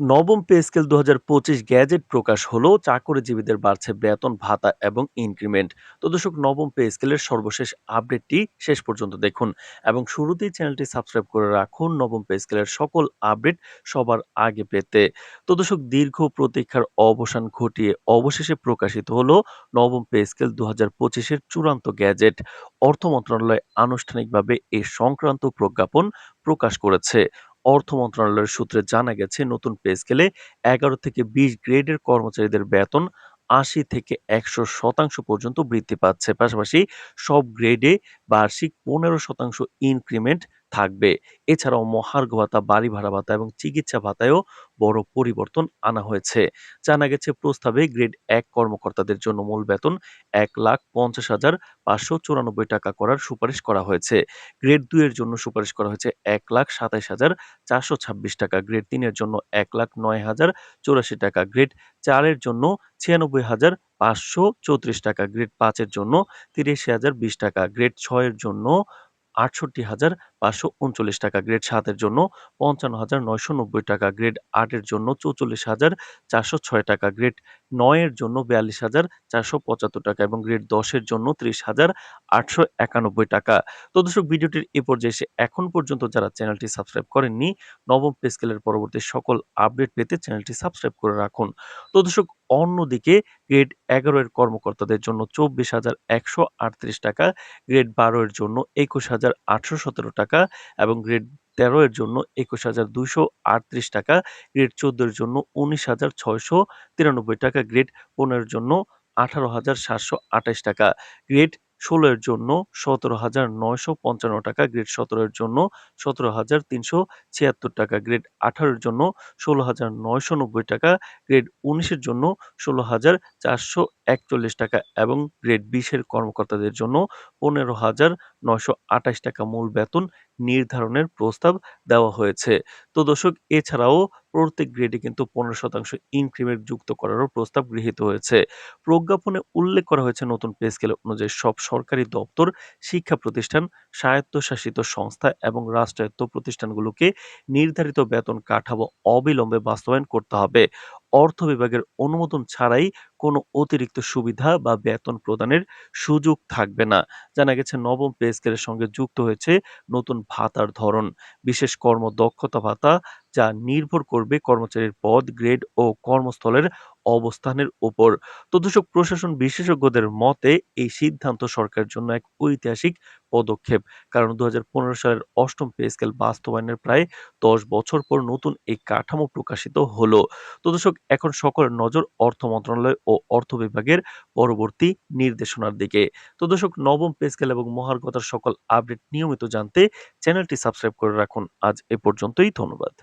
নবম pay scale দু gazette প্রকাশ হলো চাকরিজীবীদের বাড়ছে বেতন, ভাতা এবং ইনক্রিমেন্ট। তো দর্শক, নবম পে স্কেলের সর্বশেষ আপডেটটি শেষ পর্যন্ত দেখুন এবং শুরুতেই চ্যানেলটি সাবস্ক্রাইব করে রাখুন নবম পে স্কেলের সকল আপডেট সবার আগে পেতে। তো দর্শক, দীর্ঘ প্রতীক্ষার অবসান ঘটিয়ে অবশেষে প্রকাশিত হলো নবম পে স্কেল দু হাজার চূড়ান্ত গ্যাজেট। অর্থ মন্ত্রণালয় আনুষ্ঠানিকভাবে এ সংক্রান্ত প্রজ্ঞাপন প্রকাশ করেছে। অর্থ মন্ত্রণালয়ের সূত্রে জানা গেছে, নতুন পে স্কেলে এগারো থেকে বিশ গ্রেডের কর্মচারীদের বেতন আশি থেকে একশো শতাংশ পর্যন্ত বৃদ্ধি পাচ্ছে। পাশাপাশি সব গ্রেডে বার্ষিক পনেরো শতাংশ ইনক্রিমেন্ট থাকবে। এছাড়াও মহার্ঘ ভাতা, বাড়ি ভাড়া ভাতা এবং চিকিৎসা ভাতায়ও বড় পরিবর্তন আনা হয়েছে। জানা গেছে, প্রস্তাবে গ্রেড এক কর্মকর্তাদের জন্য মূল বেতন এক লাখ পঞ্চাশ হাজার পাঁচশো চুরানব্বই টাকা করার সুপারিশ করা হয়েছে। গ্রেড দুই এর জন্য সুপারিশ করা হয়েছে এক লাখ সাতাইশ হাজার চারশো ছাব্বিশ টাকা। গ্রেড তিনের জন্য এক লাখ নয় হাজার চৌরাশি টাকা। গ্রেড চারের জন্য ছিয়ানব্বই হাজার পাঁচশো চৌত্রিশ টাকা। গ্রেড পাঁচের জন্য তিরিশ হাজার বিশ টাকা। গ্রেড ছয়ের জন্য আটষট্টি হাজার পাঁচশো উনচল্লিশ টাকা গ্রেড সাতের জন্য, পঞ্চান্ন হাজার নয়শো নব্বই টাকা গ্রেড আটের জন্য, চৌচল্লিশ হাজার চারশো ছয় টাকা গ্রেড নয়ের জন্য, বিয়াল্লিশ হাজার চারশো পঁচাত্তর টাকা এবং গ্রেড দশের জন্য, ত্রিশ হাজার আটশো একানব্বই টাকা। তো দর্শক, ভিডিওটির এ পর্যায়ে এসে এখন পর্যন্ত যারা চ্যানেলটি সাবস্ক্রাইব করেননি, নবম পে স্কেলের পরবর্তী সকল আপডেট পেতে চ্যানেলটি সাবস্ক্রাইব করে রাখুন। তো দর্শক, অন্যদিকে গ্রেড এগারো এর কর্মকর্তাদের জন্য, চব্বিশ হাজার একশো আটত্রিশ টাকা গ্রেড বারো এর জন্য, একুশ হাজার আটশো সতেরো টাকা এবং গ্রেড তেরো এর জন্য একুশ হাজার দুইশো আটত্রিশ টাকা গ্রেড চোদ্দোর জন্য উনিশ হাজার ছয়শো তিরানব্বই টাকা গ্রেড পনেরোর জন্য আঠারো হাজার সাতশো আঠাশ টাকা। গ্রেড ষোলো এর জন্য সতেরো হাজার নয়শো পঞ্চান্ন টাকা গ্রেড সতেরো এর জন্য সতেরো হাজার তিনশো ছিয়াত্তর টাকা গ্রেড আঠারোর জন্য ষোলো হাজার নয়শো নব্বই টাকা গ্রেড উনিশের জন্য ষোলো হাজার চারশো একচল্লিশ টাকা এবং গ্রেড বিশের কর্মকর্তাদের জন্য পনেরো হাজার নয়শো আঠাশ টাকা মূল বেতন নির্ধারণের প্রস্তাব দেওয়া হয়েছে। তো দর্শক, এছাড়াও প্রত্যেক গ্রেডে কিন্তু পনেরো শতাংশ ইনক্রিমেন্ট যুক্ত করারও প্রস্তাব গৃহীত হয়েছে। প্রজ্ঞাপনে উল্লেখ করা হয়েছে নতুন পে স্কেল অনুযায়ী সব সরকারি দপ্তর, শিক্ষা প্রতিষ্ঠান স্বায়ত্তশাসিত সংস্থা এবং রাষ্ট্রায়ত্ত প্রতিষ্ঠানগুলোকে নির্ধারিত বেতন কাঠামো অবিলম্বে বাস্তবায়ন করতে হবে। অর্থ বিভাগের অনুমোদন ছাড়াই কোনো অতিরিক্ত সুবিধা বা বেতন প্রদানের সুযোগ থাকবে না। জানা গেছে, নবম পে স্কেলের সঙ্গে যুক্ত হয়েছে নতুন ভাতার ধরন। বিশেষ কর্মদক্ষতা ভাতা যা নির্ভর করবে কর্মচারীর পদ, গ্রেড ও কর্মস্থলের অবস্থানের উপর। তো দর্শক, প্রশাসন বিশেষজ্ঞদের মতে এই সিদ্ধান্ত সরকারের জন্য এক ঐতিহাসিক পদক্ষেপ। কারণ দু হাজার পনেরো সালের অষ্টম পে স্কেল বাস্তবায়নের প্রায় দশ বছর পর নতুন এই কাঠামো প্রকাশিত হলো। তো দর্শক, এখন সকলের নজর অর্থ মন্ত্রণালয় ও অর্থ বিভাগের পরবর্তী নির্দেশনার দিকে। তো দর্শক, নবম পে স্কেল এবং মহার্গতার সকল আপডেট নিয়মিত জানতে চ্যানেলটি সাবস্ক্রাইব করে রাখুন। আজ এ পর্যন্তই, ধন্যবাদ।